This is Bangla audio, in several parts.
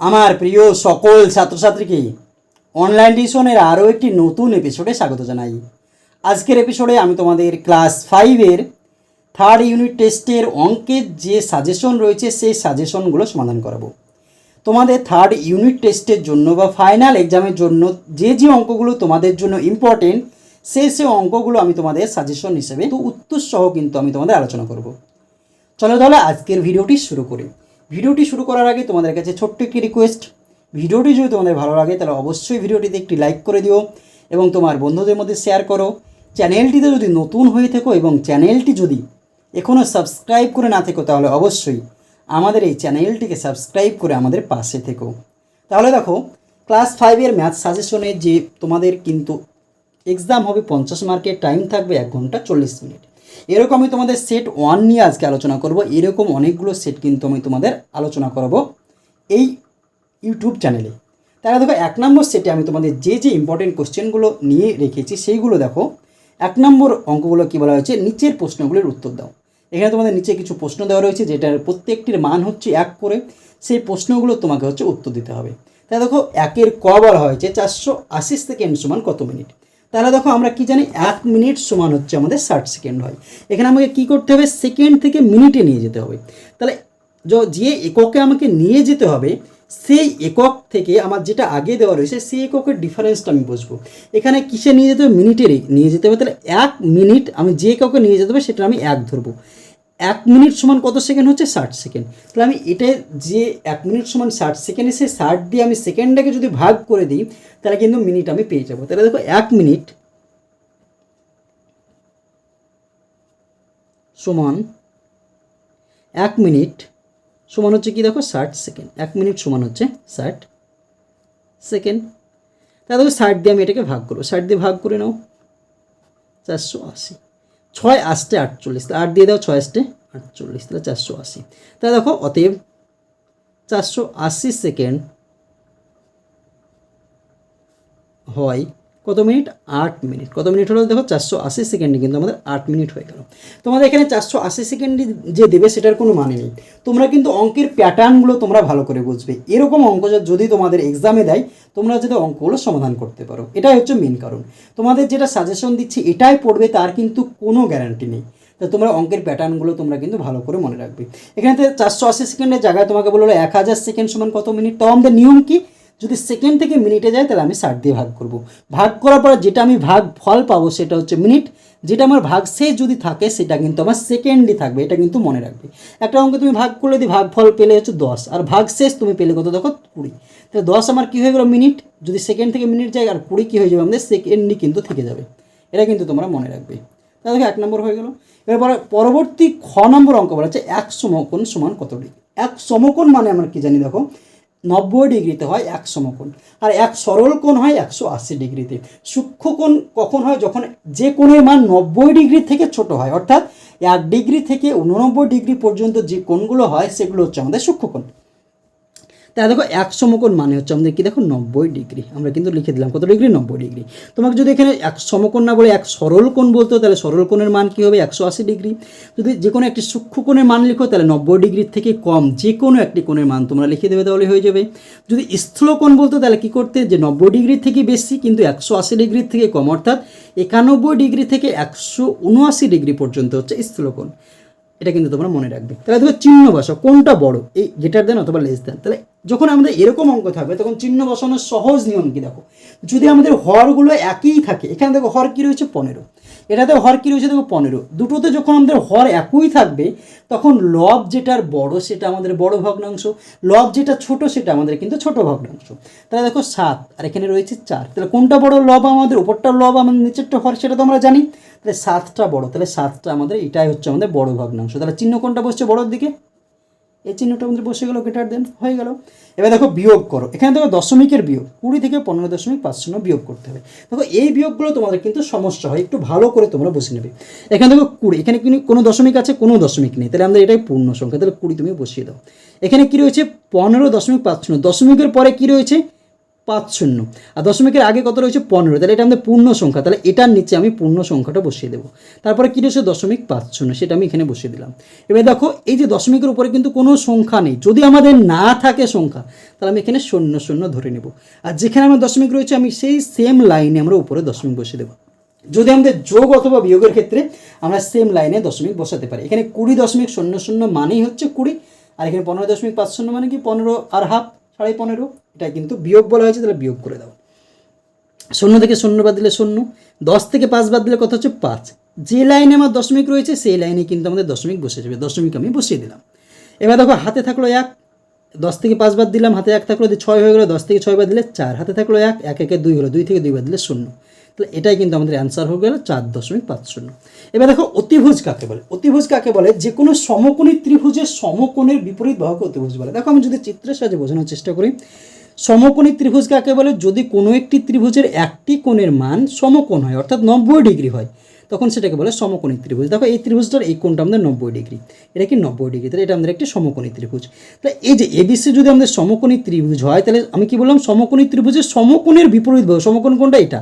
আমার প্রিয় সকল ছাত্রছাত্রীকে অনলাইন টিউশনের আরও একটি নতুন এপিসোডে স্বাগত জানাই। আজকের এপিসোডে আমি তোমাদের ক্লাস ফাইভের থার্ড ইউনিট টেস্টের অঙ্কের যে সাজেশন রয়েছে, সেই সাজেশনগুলো সমাধান করাবো। তোমাদের থার্ড ইউনিট টেস্টের জন্য বা ফাইনাল এক্সামের জন্য যে যে অঙ্কগুলো তোমাদের জন্য ইম্পর্টেন্ট সেই সেই অঙ্কগুলো আমি তোমাদের সাজেশন হিসেবে উত্তর সহ কিন্তু আমি তোমাদের আলোচনা করব। চলো তাহলে আজকের ভিডিওটি শুরু করি। ভিডিওটি শুরু করার আগে তোমাদের কাছে ছোট্ট একটি রিকোয়েস্ট ভিডিওটি যদি তোমাদের ভালো লাগে, তাহলে অবশ্যই ভিডিওটিতে একটি লাইক করে দিও এবং তোমার বন্ধুদের মধ্যে শেয়ার করো। চ্যানেলটিতে যদি নতুন হয়ে থেকো এবং চ্যানেলটি যদি এখনও সাবস্ক্রাইব করে না থেকো, তাহলে অবশ্যই আমাদের এই চ্যানেলটিকে সাবস্ক্রাইব করে আমাদের পাশে থেকো। তাহলে দেখো ক্লাস ফাইভের ম্যাথ সাজেশনে যে তোমাদের কিন্তু এক্সাম হবে পঞ্চাশ মার্কের টাইম থাকবে এক ঘণ্টা চল্লিশ মিনিট। এরকম আমি তোমাদের সেট ওয়ান নিয়ে আজকে আলোচনা করব। এরকম অনেকগুলো সেট কিন্তু আমি তোমাদের আলোচনা করব এই ইউটিউব চ্যানেলে তাহলে দেখো, এক নম্বর সেটে আমি তোমাদের যে যে ইম্পর্টেন্ট কোশ্চেনগুলো নিয়ে রেখেছি সেইগুলো দেখো। এক নম্বর অঙ্কগুলো কী বলা হয়েছে? নিচের প্রশ্নগুলির উত্তর দাও। এখানে তোমাদের নিচে কিছু প্রশ্ন দেওয়া রয়েছে, যেটার প্রত্যেকটির মান হচ্ছে এক করে। সেই প্রশ্নগুলো তোমাকে হচ্ছে উত্তর দিতে হবে। তাই দেখো, একের ক বলা হয়েছে, চারশো আশি সেকেন্ড সমান কত মিনিট? তাহলে দেখো আমরা কি জানি, এক মিনিট সমান হচ্ছে আমাদের ষাট সেকেন্ড হয়। এখানে আমাকে কি করতে হবে? সেকেন্ড থেকে মিনিটে নিয়ে যেতে হবে। তাহলে যে এককে আমাকে নিয়ে যেতে হবে, সেই একক থেকে আমার যেটা আগে দেওয়া রয়েছে, সেই এককের ডিফারেন্সটা আমি বুঝব। এখানে কিসে নিয়ে যেতে হবে? মিনিটেরই নিয়ে যেতে হবে। তাহলে এক মিনিট আমি যে এককে নিয়ে যেতে হবে, সেটা আমি এক ধরবো। এক মিনিট সমান কত সেকেন্ড হচ্ছে? ষাট সেকেন্ড। তাহলে আমি এটা যে এক মিনিট সমান ষাট সেকেন্ডে সে ষাট দিয়ে আমি সেকেন্ডটাকে যদি ভাগ করে দিই, তাহলে কিন্তু মিনিট আমি পেয়ে যাব। তাহলে দেখো এক মিনিট সমান এক মিনিট সমান হচ্ছে কি দেখো? ষাট সেকেন্ড। এক মিনিট সমান হচ্ছে ষাট সেকেন্ড। তাহলে দেখো ষাট দিয়ে আমি এটাকে ভাগ করব। ষাট দিয়ে ভাগ করে নাও। চারশো আশি। ছয় আসতে আটচল্লিশ আট দিয়ে দাও ছয় আসতে আটচল্লিশ, তাহলে চারশো আশি। তাহলে দেখো, অতএব চারশো আশি সেকেন্ড হয় কত মিনিট? আট মিনিট। কত মিনিট হলো? দেখো, চারশো আশি সেকেন্ডে কিন্তু আমাদের আট মিনিট হয়ে গেল। তোমাদের এখানে চারশো আশি সেকেন্ডে যে দেবে, সেটার কোনো মানে নেই। তোমরা কিন্তু অঙ্কের প্যাটার্নগুলো তোমরা ভালো করে বুঝবে। এরকম অঙ্ক যদি তোমাদের এক্সামে দেয়, তোমরা যদি অঙ্কগুলো সমাধান করতে পারো। এটাই হচ্ছে মেন কারণ। তোমাদের যেটা সাজেশন দিচ্ছি, এটাই পড়বে, তার কিন্তু কোনো গ্যারান্টি নেই। তো তোমরা অঙ্কের প্যাটার্নগুলো তোমরা কিন্তু ভালো করে মনে রাখবে। এখানে চারশো আশি সেকেন্ডের জায়গায় তোমাকে বলল, এক হাজার সেকেন্ড সমান কত মিনিট? তো আমাদের নিয়ম কি? যদি সেকেন্ড থেকে মিনিটে যায়, তাহলে আমি ষাট দিয়ে ভাগ করব। ভাগ করার পর যেটা আমি ভাগ ফল পাবো, সেটা হচ্ছে মিনিট যেটা আমার ভাগ শেষ যদি থাকে, সেটা কিন্তু আমার সেকেন্ডই থাকবে, এটা কিন্তু মনে রাখবে। একটা অঙ্ক তুমি ভাগ করলে, যদি ভাগ ফল পেলে হচ্ছে দশ, আর ভাগ শেষ তুমি পেলে কত? দেখো কুড়ি। তাহলে দশ আমার কী হয়ে গেলো? মিনিট যদি সেকেন্ড থেকে মিনিট যায়, আর কুড়ি কী হয়ে যাবে? আমাদের সেকেন্ডই কিন্তু থেকে যাবে। এটা কিন্তু তোমরা মনে রাখবে। তাহলে দেখো এক নম্বর হয়ে গেল। এবার পরে- পরবর্তী খ নম্বর অঙ্ক বলা হচ্ছে, এক সমকোণ সমান কত ডিগ্রি? এক সমকোণ মানে আমরা কি জানি? দেখো নব্বই ডিগ্রিতে হয় এক সমকোণ। আর এক সরল কোণ হয় একশো আশি ডিগ্রিতে। সূক্ষ্মকোণ কখন হয়? যখন যে কোণের মান নব্বই ডিগ্রি থেকে ছোট হয়, অর্থাৎ এক ডিগ্রি থেকে উননব্বই ডিগ্রি পর্যন্ত যে কোণগুলো হয়, সেগুলো হচ্ছে আমাদের সূক্ষ্মকোণ তাহলে দেখো এক সমকোণ মানে হচ্ছে আমাদের কি দেখো নব্বই ডিগ্রি। আমরা কিন্তু লিখে দিলাম কত ডিগ্রি? নব্বই ডিগ্রি। তোমাকে যদি এখানে এক সমকোণ না বলে এক সরল কোণ বলতো তাহলে সরল কোণের মান কী হবে? একশো আশি ডিগ্রি। যদি যে কোনো একটি সূক্ষ্ম কোণের মান লিখো, তাহলে নব্বই ডিগ্রির থেকে কম যে কোনো একটি কোণের মান তোমরা লিখে দেবে তাহলে হয়ে যাবে। যদি স্থূল কোণ বলতো তাহলে কী করতে যে নব্বই ডিগ্রির থেকে বেশি, কিন্তু একশো আশি ডিগ্রির থেকে কম, অর্থাৎ একানব্বই ডিগ্রি থেকে একশো উনআশি ডিগ্রি পর্যন্ত হচ্ছে স্থূল কোণ। এটা কিন্তু তোমরা মনে রাখবে। তাহলে দেখো চিহ্ন বসাও, কোনটা বড়? এই গেটার দেন অথবা লেস দেন তাহলে যখন আমাদের এরকম অঙ্ক থাকবে, তখন চিহ্ন বসানোর সহজ নিয়ম কি দেখো? যদি আমাদের হরগুলো একই থাকে, এখানে দেখো হর কি রয়েছে? পনেরো। এটাতে হর কী রয়েছে দেখো পনেরো। দুটোতে যখন আমাদের হর একই থাকবে, তখন লব যেটার বড় সেটা আমাদের বড় ভগ্নাংশ, লব যেটা ছোট সেটা আমাদের কিন্তু ছোট ভগ্নাংশ। তাহলে দেখো সাত, আর এখানে রয়েছে চার। তাহলে কোনটা বড় লব আমাদের, উপরটা লব, আমাদের নিচেরটা হর সেটা তো আমরা জানি। তাহলে সাতটা বড়, তাহলে সাতটা আমাদের, এটাই হচ্ছে আমাদের বড় ভগ্নাংশ। তাহলে চিহ্ন কোনটা বসছে বড়োর দিকে? এই চিহ্নটা আমাদের বসে গেল গ্রেটার দেন হয়ে গেল। এবার দেখো বিয়োগ করো। এখানে দেখো দশমিকের বিয়োগ, কুড়ি থেকে পনেরো দশমিক পাঁচ শূন্য বিয়োগ করতে হবে। দেখো এই বিয়োগগুলো তোমাদের কিন্তু সমস্যা হয়, একটু ভালো করে তোমরা বুঝে নেবে। এখানে দেখো কুড়ি, এখানে কিন্তু কোনো দশমিক আছে, কোনো দশমিক নেই। তাহলে আমাদের এটাই পূর্ণ সংখ্যা, তাহলে কুড়ি তুমি বসিয়ে দাও। এখানে কী রয়েছে? পনেরো দশমিক পাঁচ শূন্য, দশমিকের পরে কী রয়েছে? পাঁচ শূন্য। আর দশমিকের আগে কত রয়েছে? পনেরো। তাহলে এটা আমাদের পূর্ণ সংখ্যা। তাহলে এটার নিচে আমি পূর্ণ সংখ্যাটা বসিয়ে দেবো। তারপরে কী রয়েছে? দশমিক পাঁচ শূন্য। সেটা আমি এখানে বসিয়ে দিলাম। এবার দেখো, এই যে দশমিকের উপরে কিন্তু কোনো সংখ্যা নেই। যদি আমাদের না থাকে সংখ্যা, তাহলে আমি এখানে শূন্য শূন্য ধরে নেব। আর যেখানে আমার দশমিক রয়েছে, আমি সেই সেম লাইনে আমরা উপরে দশমিক বসিয়ে দেবো। যদি আমাদের যোগ অথবা বিয়োগের ক্ষেত্রে আমরা সেম লাইনে দশমিক বসাতে পারি। এখানে কুড়ি দশমিক শূন্য শূন্য মানেই হচ্ছে কুড়ি। আর এখানে পনেরো দশমিক পাঁচ শূন্য মানে কি? পনেরো আর হাফ সাড়ে পনেরো। এটা কিন্তু বিয়োগ বলা হয়েছে, তাহলে বিয়োগ করে দাও। শূন্য থেকে শূন্য বাদ দিলে শূন্য, দশ থেকে পাঁচ বাদ দিলে কত হচ্ছে পাঁচ। যে লাইনে আমার দশমিক রয়েছে, সেই লাইনে কিন্তু আমাদের দশমিক বসে যাবে, দশমিক আমি বসিয়ে দিলাম। এবার দেখো, হাতে থাকল এক, দশ থেকে পাঁচ বাদ দিলাম, হাতে এক থাকল ছয় হয়ে গেলো, দশ থেকে ছয় বাদ দিলে চার, হাতে থাকল এক এক একে দুই হলো, দুই থেকে দুই বাদ দিলে শূন্য। তাহলে এটাই কিন্তু আমাদের অ্যান্সার হয়ে গেল, চার দশমিক পাঁচ শূন্য। এবার দেখো, অতিভুজ কাকে বলে? অতিভুজ কাকে বলে? যে কোনো সমকোণী ত্রিভুজের সমকোণের বিপরীত বাহুকে অতিভুজ বলে। দেখো, আমি যদি চিত্রের সাহায্যে বোঝানোর চেষ্টা করি সমকোণী ত্রিভুজ কাকে বলে? যদি কোনো একটি ত্রিভুজের একটি কোণের মান সমকোণ হয়, অর্থাৎ নব্বই ডিগ্রি হয়, তখন সেটাকে বলে সমকোণী ত্রিভুজ। দেখো, এই ত্রিভুজটার এই কোণটা আমাদের নব্বই ডিগ্রি। এটা কি নব্বই ডিগ্রি? তাহলে এটা আমাদের একটি সমকোণী ত্রিভুজ। তাহলে এই যে এবিসি যদি আমাদের সমকোণী ত্রিভুজ হয়, তাহলে আমি কি বললাম? সমকোণী ত্রিভুজের সমকোণের বিপরীত বাহু। সমকোণ কোণটা এটা।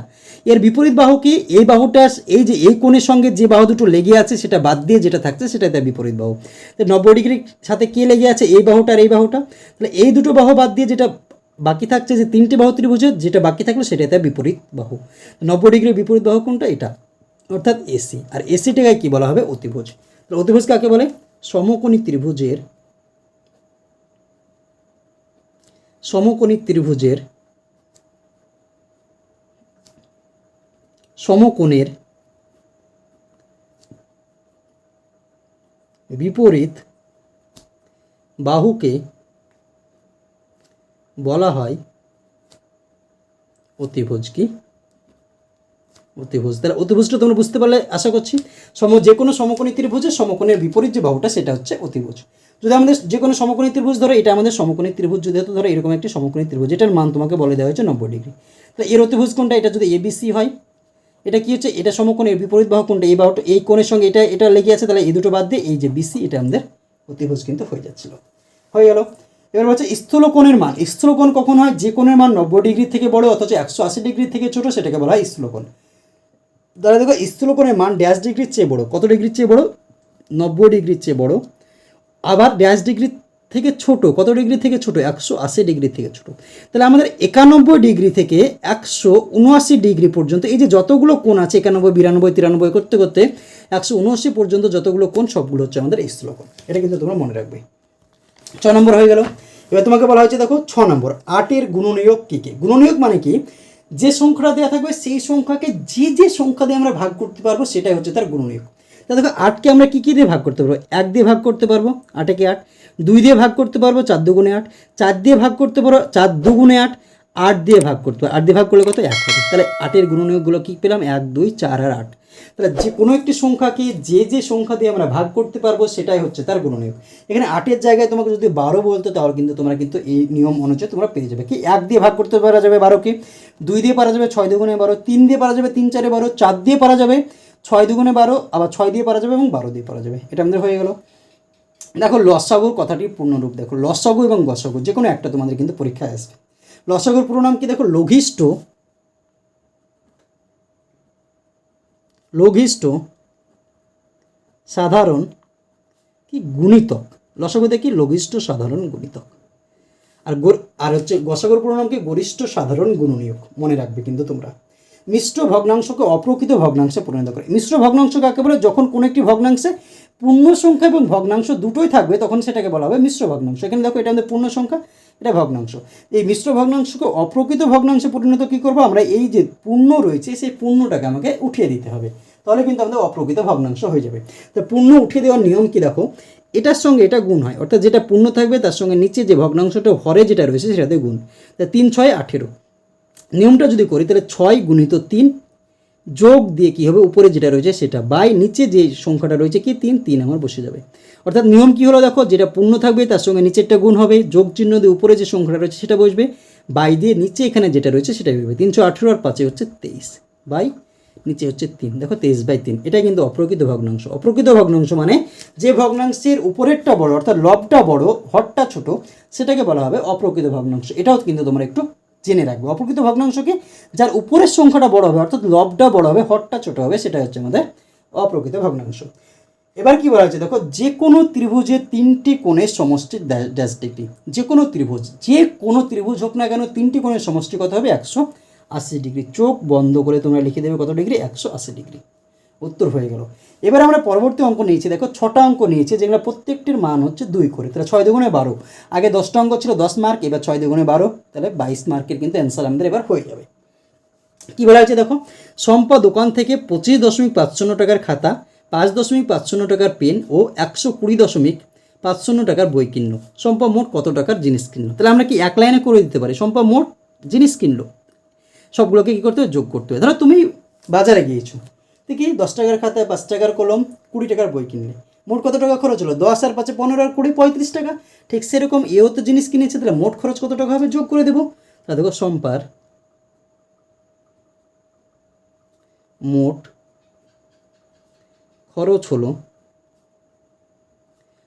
এর বিপরীত বাহু কি? এই বাহুটা, এই যে এই কোণের সঙ্গে যে বাহু দুটো লেগে আছে, সেটা বাদ দিয়ে যেটা থাকছে সেটা তার বিপরীত বাহু। তো নব্বই ডিগ্রির সাথে কে লেগে আছে? এই বাহুটা আর এই বাহুটা। তাহলে এই দুটো বাহু বাদ দিয়ে যেটা বাকি থাকছে যে তিনটে বাহু ত্রিভুজের, যেটা বাকি থাকল সেটা তার বিপরীত বাহু। নব্বই ডিগ্রির বিপরীত বাহু কোনটা? এটা। অর্থাৎ এসি। আর এসিটাকে কি বলা হবে? অতিভুজ। অতিভুজ কাকে বলে? সমকোণী ত্রিভুজের সমকোণী ত্রিভুজের, সমকোণের বিপরীত বাহুকে বলা হয় অতিভুজ কি? অতিভুজ। তাহলে অতিভুজটা তোমরা বুঝতে পারলে, আশা করছি, সম যে কোনো সমকোণী ত্রিভুজের সমকোণের বিপরীত যে বাহুটা, সেটা হচ্ছে অতিভুজ। যদি আমাদের যে কোনো সমকোণী ত্রিভুজ ধরো, এটা আমাদের সমকোণী ত্রিভুজ যদি ধরো, এরকম একটি সমকোণী ত্রিভুজ এটার মান তোমাকে বলে দেওয়া হয়েছে নব্বই ডিগ্রি। তাহলে এর অতিভুজ কোনটা? এটা যদি এবিসি হয়, এটা কি হচ্ছে? এটা সমকোণের বিপরীত বাহু কোনটা? এই বাহুটা, এই কোণের সঙ্গে এটা এটা লেগে আছে, তাহলে এই দুটো বাদ দিয়ে এই যে বিসি এটা আমাদের অতিভুজ কিন্তু হয়ে যাচ্ছিল। হয়ে গেল। এবার হচ্ছে স্থূলকোণের মান। স্থূলকোণ কখন হয়? যে কোণের মান নব্বই ডিগ্রি থেকে বড় অথচ একশো আশি ডিগ্রি থেকে ছোট সেটাকে বলা হয় স্থূলকোণ। তাহলে দেখো, স্থূলকোণের মান ড্যাশ ডিগ্রির চেয়ে বড়। কত ডিগ্রির চেয়ে বড়? নব্বই ডিগ্রির চেয়ে বড়। আবার ড্যাশ ডিগ্রি থেকে ছোট, কত ডিগ্রি থেকে ছোট? একশো আশি ডিগ্রি থেকে ছোট। তাহলে আমাদের একানব্বই ডিগ্রি থেকে একশো উনআশি ডিগ্রি পর্যন্ত এই যে যতগুলো কোণ আছে, একানব্বই, বিরানব্বই, তিরানব্বই করতে করতে একশো উনআশি পর্যন্ত যতগুলো কোণ, সবগুলো হচ্ছে আমাদের স্থূলকোণ। এটা কিন্তু তোমরা মনে রাখবে। ছ নম্বর হয়ে গেল। এবার তোমাকে বলা হয়েছে, দেখো, ছ নম্বর, আটের গুণনীয়োগ কী কী? গুণনীয়োগ মানে কি? যে সংখ্যাটা দেওয়া থাকবে, সেই সংখ্যাকে যে যে সংখ্যা দিয়ে আমরা ভাগ করতে পারব, সেটাই হচ্ছে তার গুণনীয়োগ তা দেখো, আটকে আমরা কী কী দিয়ে ভাগ করতে পারব? এক দিয়ে ভাগ করতে পারব আটেকে আট? দুই দিয়ে ভাগ করতে পারব, চার দুগুণে আট। চার দিয়ে ভাগ করতে পারো চার দুগুণে আট। আট দিয়ে ভাগ করতে পারব আট দিয়ে ভাগ করলে কত? এক হবে। তাহলে আটের গুণনীয়কগুলো কী পেলাম? এক, দুই, চার আর আট। তাহলে যে কোনো একটি সংখ্যাকে যে যে সংখ্যা দিয়ে আমরা ভাগ করতে পারব, সেটাই হচ্ছে তার গুণনীয়ক। এখানে আটের জায়গায় তোমাকে যদি বারো বলতো, তাহলে কিন্তু তোমরা কিন্তু এই নিয়ম অনুযায়ী তোমরা পেয়ে যাবে। কি? এক দিয়ে ভাগ করতে পারা যাবে বারোকে দুই দিয়ে পারা যাবে ছয় দুগুণে বারো। তিন দিয়ে পারা যাবে তিন, চারে বারো। চার দিয়ে পারা যাবে ছয় দুগুণে বারো। আবার ছয় দিয়ে পারা যাবে এবং বারো দিয়ে পারা যাবে। এটা আমাদের হয়ে গেল। দেখো লসাগুর কথাটি পূর্ণরূপ। দেখো লসাগু এবং গসাগু, যে কোনো একটা তোমাদের কিন্তু পরীক্ষায় আসবে। লসাগুর পুরো নাম কি দেখো? লঘিষ্ঠ। লঘিষ্ঠ। সাধারণ। কি গুণিতক? লসাগুতে কি? লঘিষ্ঠ, সাধারণ, গুণিতক। আর আর হচ্ছে গসাগর পুরো নাম কি? গরিষ্ঠ, সাধারণ, গুণনীয়ক। মনে রাখবে কিন্তু তোমরা। মিশ্র ভগ্নাংশকে অপ্রকৃত ভগ্নাংশে পরিণত করে। মিশ্র ভগ্নাংশ কাকে বলে? যখন কোনো একটি ভগ্নাংশে পূর্ণ সংখ্যা এবং ভগ্নাংশ দুটোই থাকবে, তখন সেটাকে বলা হবে মিশ্র ভগ্নাংশ। এখানে দেখো, এটা আমাদের পূর্ণ সংখ্যা। এটা ভগ্নাংশ। এই মিশ্র ভগ্নাংশকে অপ্রকৃত ভগ্নাংশে পরিণত কী করব? আমরা এই যে পূর্ণ রয়েছে, সেই পূর্ণটাকে আমাকে উঠিয়ে দিতে হবে। তাহলে কিন্তু আমাদের অপ্রকৃত ভগ্নাংশ হয়ে যাবে। তো পূর্ণ উঠিয়ে দেওয়ার নিয়ম কি দেখো? এটার সঙ্গে এটা গুণ হয়। অর্থাৎ যেটা পূর্ণ থাকবে, তার সঙ্গে নিচে যে ভগ্নাংশটা হরে যেটা রয়েছে, সেটাতে গুণ। তা তিন, ছয়, আঠেরো। নিয়মটা যদি করি, তাহলে ছয় গুণিত তিন যোগ দিয়ে কী হবে? উপরে যেটা রয়েছে সেটা। বাই নিচে যে সংখ্যাটা রয়েছে কি? তিন তিন আমার বসে যাবে। অর্থাৎ নিয়ম কি হলো দেখো? যেটা পূর্ণ থাকবে তার সঙ্গে নিচেরটা গুণ হবে। যোগ চিহ্ন দিয়ে উপরে যে সংখ্যাটা রয়েছে সেটা বসবে। বাই দিয়ে নিচে এখানে যেটা রয়েছে সেটাই হবে তিনশো আঠেরো আর পাঁচে হচ্ছে তেইশ। বাই নিচে হচ্ছে তিন। দেখো তেইশ বাই তিন। এটা কিন্তু অপ্রকৃত ভগ্নাংশ। অপ্রকৃত ভগ্নাংশ মানে যে ভগ্নাংশের উপরেরটা বড়, অর্থাৎ লবটা বড়, হরটা ছোট, সেটাকে বলা হবে অপ্রকৃত ভগ্নাংশ। এটাও কিন্তু তোমরা একটু জেনে রাখবে। অপ্রকৃত ভগ্নাংশকে যার উপরের সংখ্যাটা বড় হবে, অর্থাৎ লবটা বড় হবে, হরটা ছোট হবে সেটা হচ্ছে আমাদের অপ্রকৃত ভগ্নাংশ। এবার কি বলা হচ্ছে দেখো, যে কোনো ত্রিভুজের তিনটি কোণের সমষ্টি ড্যা- ড্যাশ ডিগ্রি। যে কোনো ত্রিভুজ, যে কোনো ত্রিভুজ হোক না কেন, তিনটি কোণের সমষ্টি কত হবে? একশো আশি ডিগ্রি। চোখ বন্ধ করে তোমরা লিখে দেবে কত ডিগ্রি? একশো আশি ডিগ্রি। উত্তর হয়ে গেল। এবার আমরা পরবর্তী অঙ্ক নিয়েছি। দেখো, ছটা অঙ্ক নিয়েছি যেগুলো প্রত্যেকটির মান হচ্ছে দুই করে। তাহলে ছয় দুগুণে বারো। আগে দশটা অঙ্ক ছিল দশ মার্ক, এবার ছয় দুগুণে বারো। তাহলে বাইশ মার্কের কিন্তু অ্যান্সার আমাদের এবার হয়ে যাবে। কী বলা হয়েছে দেখো? সম্পা দোকান থেকে পঁচিশ দশমিক পাঁচ শূন্য টাকার খাতা, পাঁচ দশমিক পাঁচ শূন্য টাকার পেন ও একশো কুড়ি দশমিক পাঁচ শূন্য টাকার বই কিনলো। সম্পা মোট কত টাকার জিনিস কিনলো? তাহলে আমরা কি এক লাইনে করে দিতে পারি? সম্পা মোট জিনিস কিনলো। সবগুলোকে কী করতে হবে? যোগ করতে হবে। ধরো তুমি বাজারে গিয়েছো। দেখি দশ টাকার খাতায় পাঁচ টাকার কলম কুড়ি টাকার বই কিনলে। মোট কত টাকা খরচ হলো? দশ আর পাঁচে পনেরো আর কুড়ি পঁয়ত্রিশ টাকা। ঠিক সেরকম এও তো জিনিস কিনেছে, তাহলে মোট খরচ কত টাকা হবে? যোগ করে দেবো। তাহলে দেখো সম্পার। মোট খরচ হলো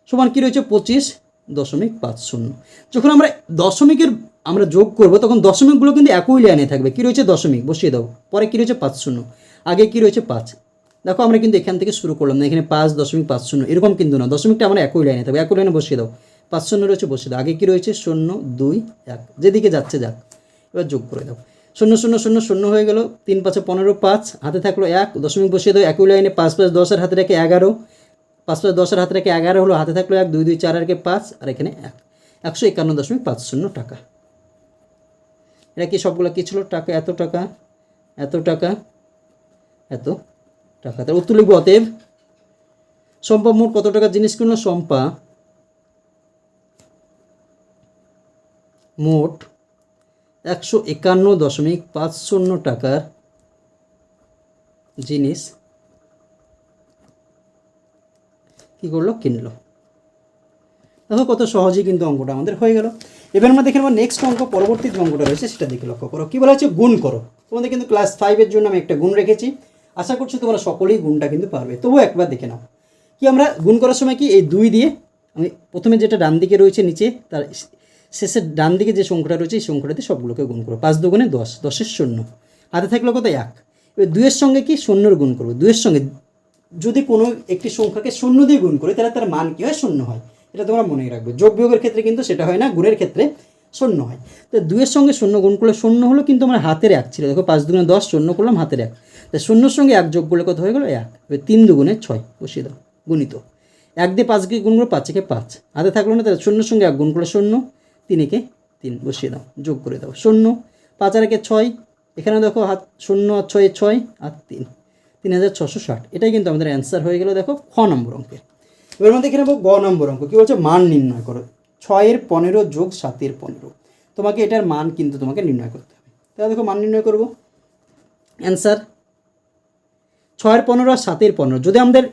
সমান কী রয়েছে? পঁচিশ। দশমিক পাঁচ শূন্য। যখন আমরা দশমিকের আমরা যোগ করব, তখন দশমিকগুলো কিন্তু একই লাইনে থাকবে। কী রয়েছে দশমিক? বসিয়ে দাও। পরে কী রয়েছে পাঁচ শূন্য। আগে কী রয়েছে পাঁচ? দেখো, আমরা কিন্তু এখান থেকে শুরু করলাম না। এখানে পাঁচ দশমিক পাঁচ শূন্য। এরকম কিন্তু না। দশমিকটা আমরা একই লাইনে থাকবে। একই লাইনে বসিয়ে দাও। পাঁচ শূন্য রয়েছে, বসিয়ে দাও। আগে কী রয়েছে? শূন্য, দুই, এক। যেদিকে যাচ্ছে, যাক। এবার যোগ করে দাও। শূন্য শূন্য শূন্য শূন্য হয়ে গেল। তিন পাঁচে পনেরো, পাঁচ। হাতে থাকল এক। দশমিক বসিয়ে দাও। একই লাইনে পাঁচ পাঁচ, দশের হাতে রেখে এগারো। পাঁচ পাঁচ দশের হাতে রেখে এগারো হলো, হাতে থাকল এক, দুই দুই, চার আর কে পাঁচ, আর এখানে এক। একশো একান্ন দশমিক পাঁচ শূন্য টাকা। এটা কি সবগুলো কী ছিল? টাকা, এত টাকা এত টাকা এত টাকা। তার উত্তর লিখব অতএব সম্পা মোট কত টাকা জিনিস কিনলো? সম্পা মোট একশো একান্ন দশমিক পাঁচ শূন্য টাকার জিনিস কী করল? কিনলো। দেখো কত সহজেই কিন্তু অঙ্কটা আমাদের হয়ে গেল। এবার আমরা দেখে নেব নেক্সট অঙ্ক, পরবর্তী অঙ্কটা রয়েছে সেটা দেখে লক্ষ্য করো। কী বলা হচ্ছে গুণ করো। তোমাদের কিন্তু ক্লাস ফাইভের জন্য আমি একটা গুণ রেখেছি। আশা করছি তোমরা সকলেই গুণটা কিন্তু পারবে। তবুও একবার দেখে নাও। কি আমরা গুণ করার সময় কি এই দুই দিয়ে আমি প্রথমে যেটা ডান দিকে রয়েছে নিচে, তার শেষের ডান দিকে যে সংখ্যাটা রয়েছে, এই সংখ্যাটাতে সবগুলোকে গুণ করো। পাঁচ দুগুণে দশ, দশের শূন্য। হাতে থাকল কত? এক। এবার দুইয়ের সঙ্গে কি? শূন্যর গুণ করব। দুয়ের সঙ্গে যদি কোনো একটি সংখ্যাকে শূন্য দিয়ে গুণ করি, তাহলে তার মান কী হয়? শূন্য হয়। এটা তোমরা মনে রাখবে। যোগ বিয়োগের ক্ষেত্রে কিন্তু সেটা হয় না, গুণের ক্ষেত্রে শূন্য হয়। তো দুইয়ের সঙ্গে শূন্য গুণ করলে শূন্য হলো কিন্তু আমার হাতের এক ছিল। দেখো পাঁচ দুগুণে দশ, শূন্য করলাম হাতের এক। তা শূন্যর সঙ্গে এক যোগ করলে কত হয়ে গেলো? এক। তিন দুগুণে ছয়, বসিয়ে দাও, গুণিত। এক দিয়ে পাঁচকে গুণ করো পাঁচ একে পাঁচ। হাতে থাকল না, তাহলে শূন্যর সঙ্গে এক গুণ করলে শূন্য তিনেকে তিন, বসিয়ে দাও, যোগ করে দাও। শূন্য, পাঁচ আর একে ছয়, এখানে দেখো হাত শূন্য আর ছয় ছয় আর তিন। তিন হাজার ছশো ষাট। এটাই কিন্তু আমাদের অ্যান্সার হয়ে গেল, দেখো, খ নম্বর অঙ্কের। এবার আমরা দেখে নেব গ নম্বর অঙ্ক, কী বলছে? মান নির্ণয় করো। ছয়ের পনেরো যোগ সাতের পনেরো। তোমাকে এটার মান কিন্তু তোমাকে নির্ণয় করতে হবে। তাহলে দেখো মান নির্ণয় করব। অ্যান্সার ছয়ের পনেরো আর সাতের পনেরো। যদি আমাদের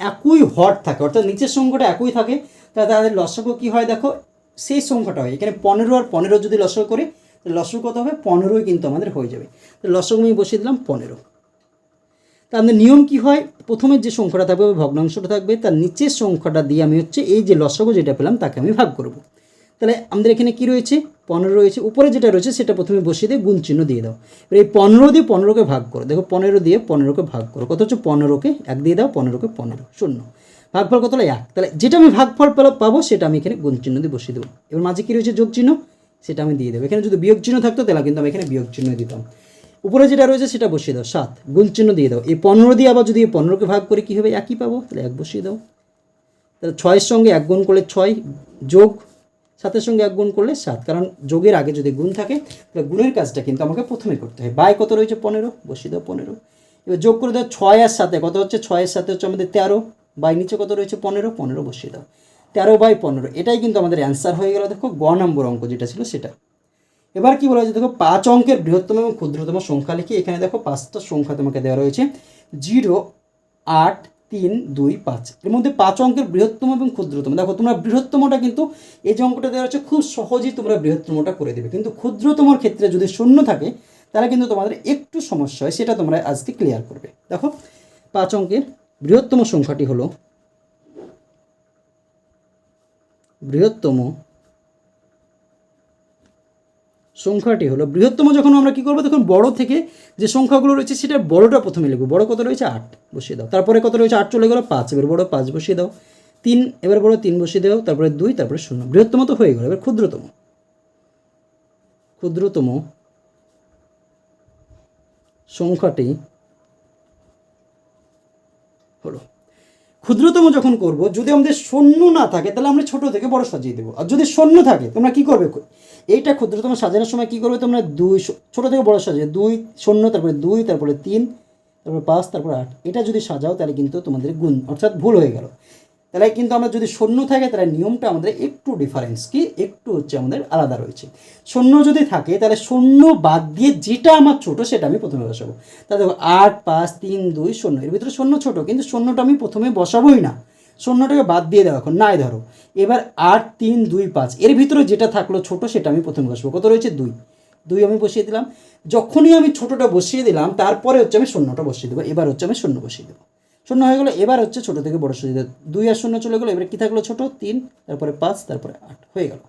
একই হট থাকে, অর্থাৎ নিচের সংখ্যাটা একই থাকে, তাহলে তাদের লসক কী হয় দেখো? সেই সংখ্যাটা হয়। এখানে পনেরো আর পনেরো যদি লসক করি লসক কত হবে? পনেরোই কিন্তু আমাদের হয়ে যাবে। লসক আমি বসিয়ে দিলাম পনেরো। আমাদের নিয়ম কি হয়? প্রথমে যে সংখ্যাটা থাকবে ভগ্নাংশটা থাকবে। তার নিচের সংখ্যাটা দিয়ে আমি হচ্ছে এই যে লসগো যেটা পেলাম, তাকে আমি ভাগ করব। তাহলে আমাদের এখানে কি রয়েছে? পনেরো রয়েছে। উপরে যেটা রয়েছে, সেটা প্রথমে বসিয়ে দিয়ে গুণ চিহ্ন দিয়ে দাও। এবার এই পনেরো দিয়ে পনেরোকে ভাগ করো। দেখো, পনেরো দিয়ে পনেরোকে ভাগ করো। কত হচ্ছে? পনেরোকে এক দিয়ে দাও, পনেরোকে পনেরো। শূন্য। ভাগফল কত হলো? এক। তাহলে যেটা আমি ভাগফল পাবো, সেটা আমি এখানে গুণ চিহ্ন দিয়ে বসিয়ে দেবো। এবার মাঝে কী রয়েছে যোগ চিহ্ন? সেটা আমি দিয়ে দেবো। এখানে যদি বিয়োগ চিহ্ন থাকতো, তাহলে কিন্তু আমি এখানে বিয়োগ চিহ্ন দিতাম। উপরে যেটা রয়েছে সেটা বসিয়ে দাও, সাত। গুণ চিহ্ন দিয়ে দাও। এই পনেরো দিয়ে আবার যদি এই পনেরোকে ভাগ করে কী হবে? একই পাবো? তাহলে এক বসিয়ে দাও। তাহলে ছয়ের সঙ্গে এক গুণ করলে ছয়, যোগ সাতের সঙ্গে এক গুণ করলে সাত। কারণ যোগের আগে যদি গুণ থাকে, তাহলে গুণের কাজটা কিন্তু আমাকে প্রথমে করতে হয়। বাই কত রয়েছে? পনেরো। বসিয়ে দাও পনেরো। এবার যোগ করে দাও ছয় আর সাথে কত হচ্ছে? ছয়ের সাথে হচ্ছে আমাদের তেরো। বাই নিচে কত রয়েছে? পনেরো। পনেরো বসিয়ে দাও। তেরো বাই পনেরো। এটাই কিন্তু আমাদের অ্যান্সার হয়ে গেল। দেখো, গ নম্বর অঙ্ক যেটা ছিল সেটা। এবার কি বলা হয়েছে? দেখো, পাঁচ অঙ্কের বৃহত্তম এবং ক্ষুদ্রতম সংখ্যা লিখে এখানে দেখো পাঁচটা সংখ্যা তোমাকে দেওয়া রয়েছে। জিরো, আট, তিন, দুই, পাঁচ। এর মধ্যে পাঁচ অঙ্কের বৃহত্তম এবং ক্ষুদ্রতম। দেখো, তোমরা বৃহত্তমটা কিন্তু এই যে অঙ্কটা দেওয়া হচ্ছে খুব সহজেই তোমরা বৃহত্তমটা করে দেবে। কিন্তু ক্ষুদ্রতমর ক্ষেত্রে যদি শূন্য থাকে, তাহলে কিন্তু তোমাদের একটু সমস্যা হয়, সেটা তোমরা আজকে ক্লিয়ার করবে। দেখো, পাঁচ অঙ্কের বৃহত্তম সংখ্যাটি হলো, বৃহত্তম সংখ্যাটি হলো, বৃহত্তম যখন আমরা কি করব, তখন বড় থেকে যে সংখ্যাগুলো রয়েছে সেটা বড়টা প্রথমে লিখব। বড় কত রয়েছে? আট, বসিয়ে দাও। তারপরে কত রয়েছে? আট চলে গেলো পাঁচ। এবার বড় পাঁচ বসিয়ে দাও। তিন, এবার বড় তিন বসিয়ে দাও। তারপরে দুই, তারপরে শূন্য। বৃহত্তম তো হয়ে গেল। এবার ক্ষুদ্রতম। ক্ষুদ্রতম সংখ্যাটি হলো ক্ষুদ্রতম যখন করব, যদি আমাদের সৈন্য না থাকে, তাহলে আমরা ছোট থেকে বড় সাজিয়ে দেবো। আর যদি শূন্য থাকে, তোমরা কি করবে? এইটা ক্ষুদ্রতম সাজানোর সময় কি করবে? তোমরা দুই ছোট থেকে বড় সাজিয়ে, দুই শূন্য তারপরে দুই, তারপরে তিন, তারপরে পাঁচ, তারপরে আট। এটা যদি সাজাও, তাহলে কিন্তু তোমাদের গুণ, অর্থাৎ ভুল হয়ে গেল। তাহলে কিন্তু আমরা যদি শূন্য থাকে, তাহলে নিয়মটা আমাদের একটু ডিফারেন্স কি? একটু হচ্ছে আমাদের আলাদা রয়েছে। শূন্য যদি থাকে, তাহলে শূন্য বাদ দিয়ে যেটা আমার ছোট সেটা আমি প্রথমে বসাবো। তাহলে দেখো, আট, পাঁচ, তিন, দুই, শূন্য। এর ভিতরে শূন্য ছোট, কিন্তু শূন্যটা আমি প্রথমে বসাবোই না। শূন্যটাকে বাদ দিয়ে দাও এখন, নাই ধরো। এবার আট, তিন, দুই, পাঁচ, এর ভিতরে যেটা থাকল ছোট সেটা আমি প্রথমে বসবো। কত রয়েছে? দুই। দুই আমি বসিয়ে দিলাম। যখনই আমি ছোটোটা বসিয়ে দিলাম, তারপরে হচ্ছে আমি শূন্যটা বসিয়ে দেবো। এবার হচ্ছে আমি শূন্য বসিয়ে দেবো। শূন্য হয়ে গেলো, এবার হচ্ছে ছোটো থেকে বড় সুযোগ দুই আর শূন্য চলে গেলো, এবার কী থাকল ছোটো? তিন, তারপরে পাঁচ, তারপরে আট, হয়ে গেল।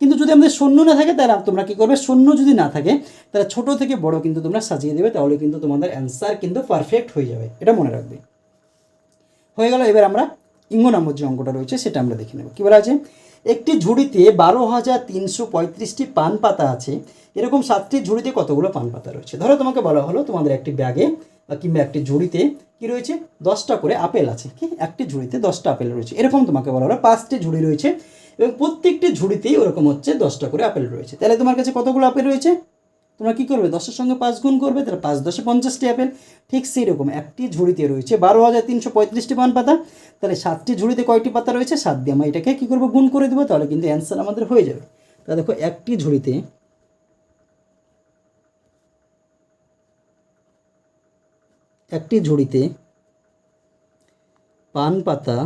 কিন্তু যদি আমাদের শূন্য না থাকে, তাহলে তোমরা কী করবে? শূন্য যদি না থাকে, তাহলে ছোট থেকে বড় কিন্তু তোমরা সাজিয়ে দেবে, তাহলে কিন্তু তোমাদের অ্যান্সার কিন্তু পারফেক্ট হয়ে যাবে। এটা মনে রাখবে। হয়ে গেল, এবার আমরা ইঙ্গ নম্বর যে অঙ্কটা রয়েছে, সেটা আমরা দেখে নেব। কী বলা আছে? একটি ঝুড়িতে বারো হাজার তিনশো পঁয়ত্রিশটি পান পাতা আছে। এরকম সাতটি ঝুড়িতে কতগুলো পান পাতা রয়েছে? ধরো তোমাকে বলা হলো তোমাদের একটি ব্যাগে বা কিংবা একটি ঝুড়িতে কি রয়েছে? দশটা করে আপেল আছে কি একটি ঝুড়িতে দশটা আপেল রয়েছে। এরকম তোমাকে বলা হলো পাঁচটি ঝুড়ি রয়েছে এবং প্রত্যেকটি ঝুড়িতেই ওরকম হচ্ছে দশটা করে আপেল রয়েছে। তাহলে তোমার কাছে কতগুলো আপেল রয়েছে? তোমরা কী করবে? দশের সঙ্গে পাঁচ গুণ করবে, তাহলে পাঁচ দশে পঞ্চাশটি অ্যাপেল ঠিক সেই রকম একটি ঝুড়িতে রয়েছে বারো হাজার তিনশো পঁয়ত্রিশটি পান পাতা। তাহলে সাতটি ঝুড়িতে কয়টি পাতা রয়েছে? সাত দিয়ে আমরা এটাকে কী করব? গুণ করে দেবো, তাহলে কিন্তু অ্যান্সার আমাদের হয়ে যাবে। তাহলে দেখো, একটি ঝুড়িতে একটি ঝুড়িতে পান পাতা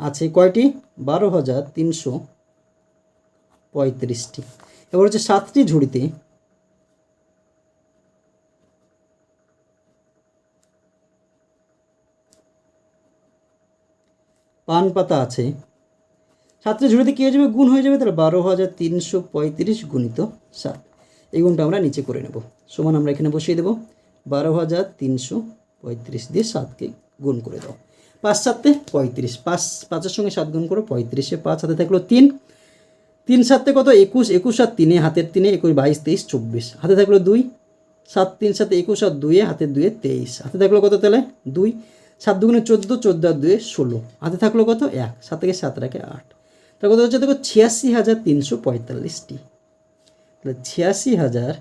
আছে কয়টি? বারো হাজার তিনশো পঁয়ত্রিশটি। এবার হচ্ছে সাতটি ঝুড়িতে পান পাতা আছে। সাতটি ঝুড়িতে কী হয়ে যাবে? গুণ হয়ে যাবে? তাহলে বারো হাজার তিনশো পঁয়ত্রিশ গুণিত সাত। এই গুণটা আমরা নিচে করে নেব। সমান আমরা এখানে বসিয়ে দেবো। বারো হাজার তিনশো পঁয়ত্রিশ দিয়ে সাতকে গুণ করে দাও। পাঁচ সাতে পঁয়ত্রিশ। পাঁচ, পাঁচের সঙ্গে সাত গুণ করো, পঁয়ত্রিশে পাঁচ হাতে থাকল তিন। তিন সাতে কত? একুশ একুশ আর তিনে, হাতের তিনে একুশ, বাইশ, তেইশ, চব্বিশ। হাতে থাকল দুই। সাত, তিন সাথে একুশ আর দুয়ে, হাতের দুয়ে তেইশ। হাতে থাকল কত তাহলে? দুই। সাত দুগুণে চোদ্দ চোদ্দ আর দুয়ে ষোলো। হাতে থাকল কত? এক। সাত থেকে সাত রাখে আট। তার কত হচ্ছে? দেখো, ছিয়াশি হাজার তিনশো পঁয়তাল্লিশটি। তাহলে ছিয়াশি হাজার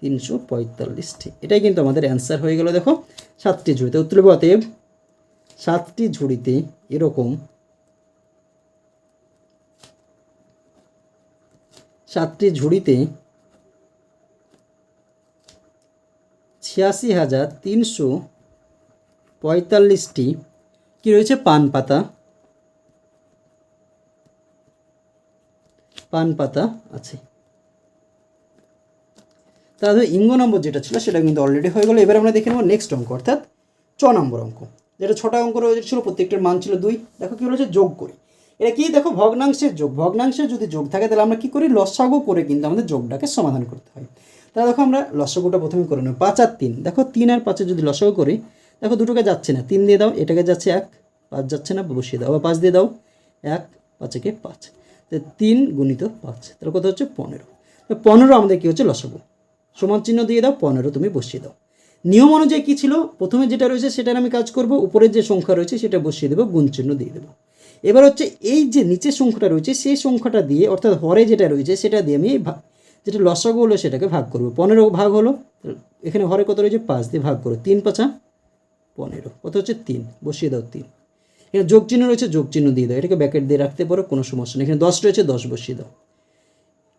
তিনশো পঁয়তাল্লিশটি। এটাই কিন্তু আমাদের অ্যান্সার হয়ে গেল, দেখো। সাতটি ঝুড়িতে। উত্তর অতএব, সাতটি ঝুড়িতে এরকম সাতটি ঝুড়িতে ছিয়াশি হাজার তিনশো পঁয়তাল্লিশটি কী রয়েছে? পান পাতা। পান পাতা আছে। তাহলে ইঙ্গ নম্বর যেটা ছিল সেটা কিন্তু অলরেডি হয়ে গেলো। এবার আমরা দেখে নেব নেক্সট অঙ্ক, অর্থাৎ ছ নম্বর অঙ্ক। যেটা ছটা অঙ্ক রয়েছে ছিল প্রত্যেকটার মান ছিল দুই। দেখো কী বলেছে যোগ করি। এটা কি? দেখো, ভগ্নাংশের যোগ। ভগ্নাংশের যদি যোগ থাকে, তাহলে আমরা কী করি? লসাগু করে কিন্তু আমাদের যোগটাকে সমাধান করতে হয়। তাহলে দেখো, আমরা লসাগুটা প্রথমে করে নেব। পাঁচ আর তিন। দেখো, তিন আর পাঁচের যদি লসাগু করি, দেখো, দুটোকে যাচ্ছে না। তিন দিয়ে দাও, এটাকে যাচ্ছে এক, পাঁচ যাচ্ছে না, বসিয়ে দাও। আবার পাঁচ দিয়ে দাও, এক পাঁচেকে পাঁচ। তো তিন গুণিত পাঁচ। তাহলে কত হচ্ছে? পনেরো। তো পনেরো আমাদের কী হচ্ছে? লসাগু। সমান চিহ্ন দিয়ে দাও, পনেরো তুমি বসিয়ে দাও। নিয়ম অনুযায়ী কী ছিল? প্রথমে যেটা রয়েছে, সেটার আমি কাজ করব। উপরের যে সংখ্যা রয়েছে, সেটা বসিয়ে দেবো, গুণ চিহ্ন দিয়ে দেবো। এবার হচ্ছে এই যে নিচের সংখ্যাটা রয়েছে, সেই সংখ্যাটা দিয়ে, অর্থাৎ হরে যেটা রয়েছে, সেটা দিয়ে আমি যেটা লসাগু হলো সেটাকে ভাগ করব। পনেরো ভাগ হলো, এখানে হরে কত রয়েছে? পাঁচ দিয়ে ভাগ করো। তিন পাঁচা, পনেরো। কত হচ্ছে? তিন। বসিয়ে দাও তিন। এখানে যোগ চিহ্ন রয়েছে, যোগ চিহ্ন দিয়ে দাও। এটাকে ব্যাকেট দিয়ে রাখতে পারো, কোনো সমস্যা নেই। এখানে দশ রয়েছে, দশ বসিয়ে দাও।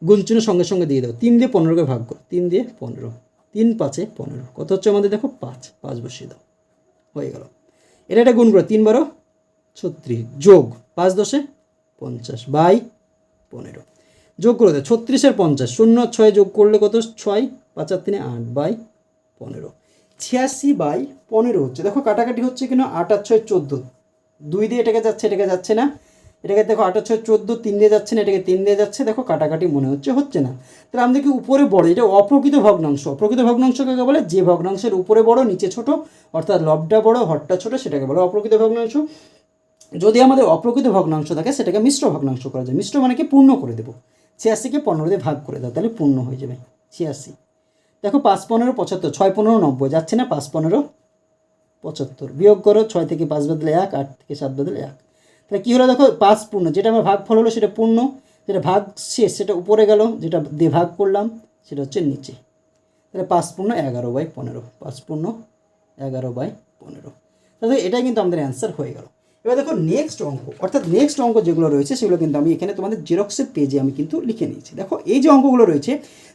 গুণ চিহ্ন সঙ্গে সঙ্গে দিয়ে দাও। তিন দিয়ে পনেরোকে ভাগ করো। তিন দিয়ে পনেরো। তিন পাঁচে পনেরো। কত হচ্ছে আমাদের? দেখো, পাঁচ। পাঁচ বসিয়ে দাও। হয়ে গেল। এটা একটা গুণ করো। তিন বারো ছত্রিশ। যোগ পাঁচ দশে পঞ্চাশ বাই পনেরো। যোগ করে দেয় ছত্রিশের পঞ্চাশ। শূন্য আর ছয় যোগ করলে কত? ছয়, পাঁচ আর তিনে আট বাই পনেরো। ছিয়াশি বাই পনেরো হচ্ছে। দেখো কাটাকাটি হচ্ছে কিনা? আট আর ছয় চোদ্দ। দুই দিয়ে এটাকে যাচ্ছে এটাকে যাচ্ছে না। এটাকে দেখো আট ছয় চোদ্দ, তিন দিয়ে যাচ্ছে না, এটাকে তিন দিয়ে যাচ্ছে। দেখো কাটাকাটি মনে হচ্ছে হচ্ছে না। তাহলে আমাদেরকে উপরে বড়, এটা অপ্রকৃত ভগ্নাংশ। অপ্রকৃত ভগ্নাংশ কাকে বলে? যে ভগ্নাংশের উপরে বড়, নিচে ছোট, অর্থাৎ লবটা বড়, হরটা ছোট, সেটাকে বলে অপ্রকৃত ভগ্নাংশ। যদি আমাদের অপ্রকৃত ভগ্নাংশ থাকে, সেটাকে মিশ্র ভগ্নাংশ করা যায়। মিশ্র মানে কি? পূর্ণ করে দেবো। ছিয়াশিকে পনেরো দিয়ে ভাগ করে দাও, তাহলে পূর্ণ হয়ে যাবে। ছিয়াশি। দেখো, পাঁচ পনেরো পঁচাত্তর, ছয় পনেরো নব্বই, যাচ্ছে না? পাঁচ পনেরো পঁচাত্তর। বিয়োগ করো, ছয় থেকে পাঁচ বদলে এক, আট থেকে সাত বদলে এক। তাহলে কী হলো? দেখো, পাঁচ পূর্ণ। যেটা আমার ভাগ ফল হলো, সেটা পূর্ণ। যেটা ভাগ শেষ, সেটা উপরে গেল। যেটা দিয়ে ভাগ করলাম, সেটা হচ্ছে নিচে। তাহলে পাঁচ পূর্ণ এগারো বাই পনেরো। পাঁচ পূর্ণ এগারো বাই পনেরো। তাহলে এটাই কিন্তু আমাদের অ্যান্সার হয়ে গেল। এবার দেখো নেক্সট অঙ্ক, অর্থাৎ নেক্সট অঙ্ক যেগুলো রয়েছে সেগুলো কিন্তু আমি এখানে তোমাদের জেরক্সের পেজে আমি কিন্তু লিখে নিয়েছি। দেখো, এই যে অঙ্কগুলো রয়েছে,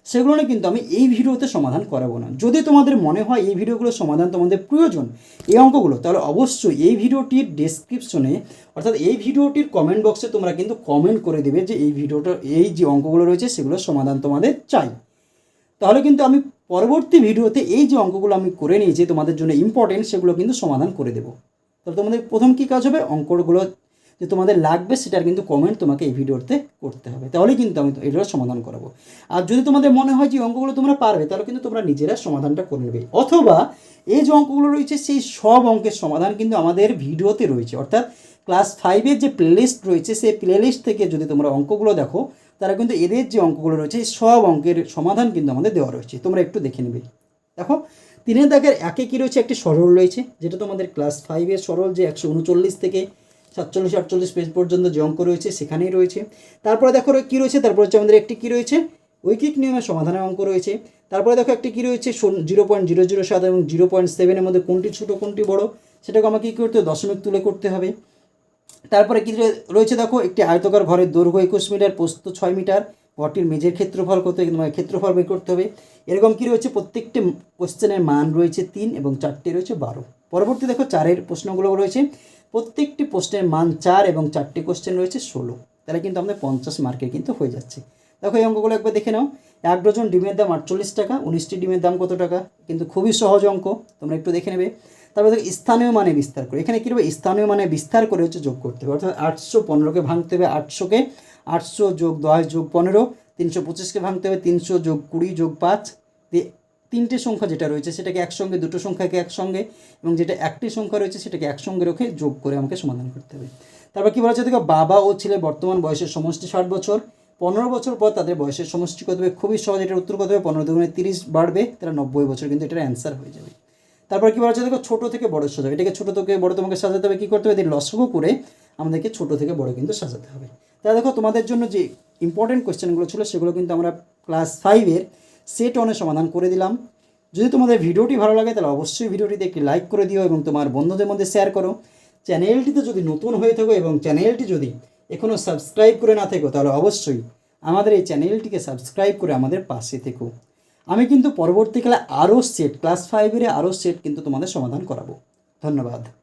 সেগুলো নিয়ে কিন্তু আমি এই ভিডিওতে সমাধান করাবো না। যদি তোমাদের মনে হয় এই ভিডিওগুলোর সমাধান তোমাদের প্রয়োজন, এই অঙ্কগুলো, তাহলে অবশ্যই এই ভিডিওটির ডেসক্রিপশনে অর্থাৎ এই ভিডিওটির কমেন্ট বক্সে তোমরা কিন্তু কমেন্ট করে দেবে যে এই ভিডিওটা, এই যে অঙ্কগুলো রয়েছে সেগুলোর সমাধান তোমাদের চাই। তাহলে কিন্তু আমি পরবর্তী ভিডিওতে এই যে অঙ্কগুলো আমি করে নিয়েছি, তোমাদের জন্য ইম্পর্টেন্ট সেগুলো কিন্তু সমাধান করে দেবো। তাহলে তোমাদের প্রথম কী কাজ হবে? অঙ্কগুলো যে তোমাদের লাগবে সেটার কিন্তু কমেন্ট তোমাকে এই ভিডিওতে করতে হবে। তাহলেই কিন্তু আমি এটার সমাধান করাবো। আর যদি তোমাদের মনে হয় যে অঙ্কগুলো তোমরা পারবে, তাহলে কিন্তু তোমরা নিজেরা সমাধানটা করে নেবে। অথবা এই যে অঙ্কগুলো রয়েছে, সেই সব অঙ্কের সমাধান কিন্তু আমাদের ভিডিওতে রয়েছে। অর্থাৎ ক্লাস ফাইভের যে প্লেলিস্ট রয়েছে, সেই প্লেলিস্ট থেকে যদি তোমরা অঙ্কগুলো দেখো তারা কিন্তু এদের যে অঙ্কগুলো রয়েছে সব অঙ্কের সমাধান কিন্তু আমাদের দেওয়া রয়েছে। তোমরা একটু দেখে নেবে। দেখো তিনের দাগের একে কী রয়েছে? একটি সরল রয়েছে, যেটা তোমাদের ক্লাস ফাইভের সরল, যে একশো উনচল্লিশ থেকে সাতচল্লিশ, আটচল্লিশ পেজ পর্যন্ত যে অঙ্ক রয়েছে, সেখানেই রয়েছে। তারপরে দেখো কী রয়েছে? তারপরে হচ্ছে আমাদের একটি কী রয়েছে? ঐকিক নিয়মের সমাধানের অঙ্ক রয়েছে। তারপরে দেখো একটি কী রয়েছে? জিরো পয়েন্ট জিরো জিরো সাত এবং জিরো পয়েন্ট সেভেনের মধ্যে কোনটি ছোটো, কোনটি বড়? সেটাকে আমাকে কী করতে হবে? দশমিক তুলে করতে হবে। তারপরে কী রয়েছে দেখো, একটি আয়তকার ঘরের দৈর্ঘ্য একুশ মিটার, প্রস্থ ছয় মিটার ঘরটির মেঝের ক্ষেত্রফল কত? তোমাকে ক্ষেত্রফল বের করতে হবে। এরকম কী রয়েছে? প্রত্যেকটি কোশ্চেনের মান রয়েছে তিন এবং চারটি রয়েছে বারো। পরবর্তী দেখো, চারের প্রশ্নগুলো রয়েছে। প্রত্যেকটি প্রশ্নের মান চার এবং চারটি কোশ্চেন রয়েছে ষোলো। তাহলে কিন্তু আমাদের পঞ্চাশ মার্কের কিন্তু হয়ে যাচ্ছে। দেখো, এই অঙ্কগুলো একবার দেখে নাও। এক ডজন ডিমের দাম আটচল্লিশ টাকা, উনিশটি ডিমের দাম কত টাকা? কিন্তু খুবই সহজ অঙ্ক, তোমরা একটু দেখে নেবে। তারপরে দেখো, স্থানীয় মানে বিস্তার করে। এখানে কী হবে স্থানীয় মানে বিস্তার করে হচ্ছে যোগ করতে হবে। অর্থাৎ আটশো পনেরোকে ভাঙতে হবে আটশোকে আটশো যোগ দশ যোগ পনেরো, তিনশো পঁচিশকে ভাঙতে হবে, তিনশো যোগ কুড়ি যোগ পাঁচ। তিনটে সংখ্যা যেটা রয়েছে সেটাকে একসঙ্গে, দুটো সংখ্যাকে একসঙ্গে এবং যেটা একটি সংখ্যা রয়েছে সেটাকে একসঙ্গে রেখে যোগ করে আমাকে সমাধান করতে হবে। তারপর কী বলা হচ্ছে দেখো, বাবা ও ছেলে বর্তমান বয়সের সমষ্টি ষাট বছর। পনেরো বছর পর তাদের বয়সের সমষ্টি কত হবে? খুবই সহজ, এটার উত্তর কত হবে? পনেরো দুগুণে তিরিশ বাড়বে, তারা নব্বই বছর, কিন্তু এটার অ্যান্সার হয়ে যাবে। তারপর কী বলা হচ্ছে দেখো, ছোটো থেকে বড় সাজাবে এটাকে ছোটো থেকে বড় তোমাকে সাজাতে হবে, কী করতে হবে? এদের লসগো করে আমাদেরকে ছোটো থেকে বড় কিন্তু সাজাতে হবে। তাহলে দেখো তোমাদের জন্য যে ইম্পর্টেন্ট কোয়েশ্চেনগুলো ছিল সেগুলো কিন্তু আমরা ক্লাস ফাইভের সেট অনের সমাধান করে দিলাম। যদি তোমাদের ভিডিওটি ভালো লাগে তাহলে অবশ্যই ভিডিওটিতে একটি লাইক করে দিও এবং তোমার বন্ধুদের মধ্যে শেয়ার করো। চ্যানেলটিতে যদি নতুন হয়ে থাকো এবং চ্যানেলটি যদি এখনও সাবস্ক্রাইব করে না থেকো, তাহলে অবশ্যই আমাদের এই চ্যানেলটিকে সাবস্ক্রাইব করে আমাদের পাশে থেকো। আমি কিন্তু পরবর্তীকালে আরও সেট ক্লাস ফাইভের আরও সেট কিন্তু তোমাদের সমাধান করাবো। ধন্যবাদ।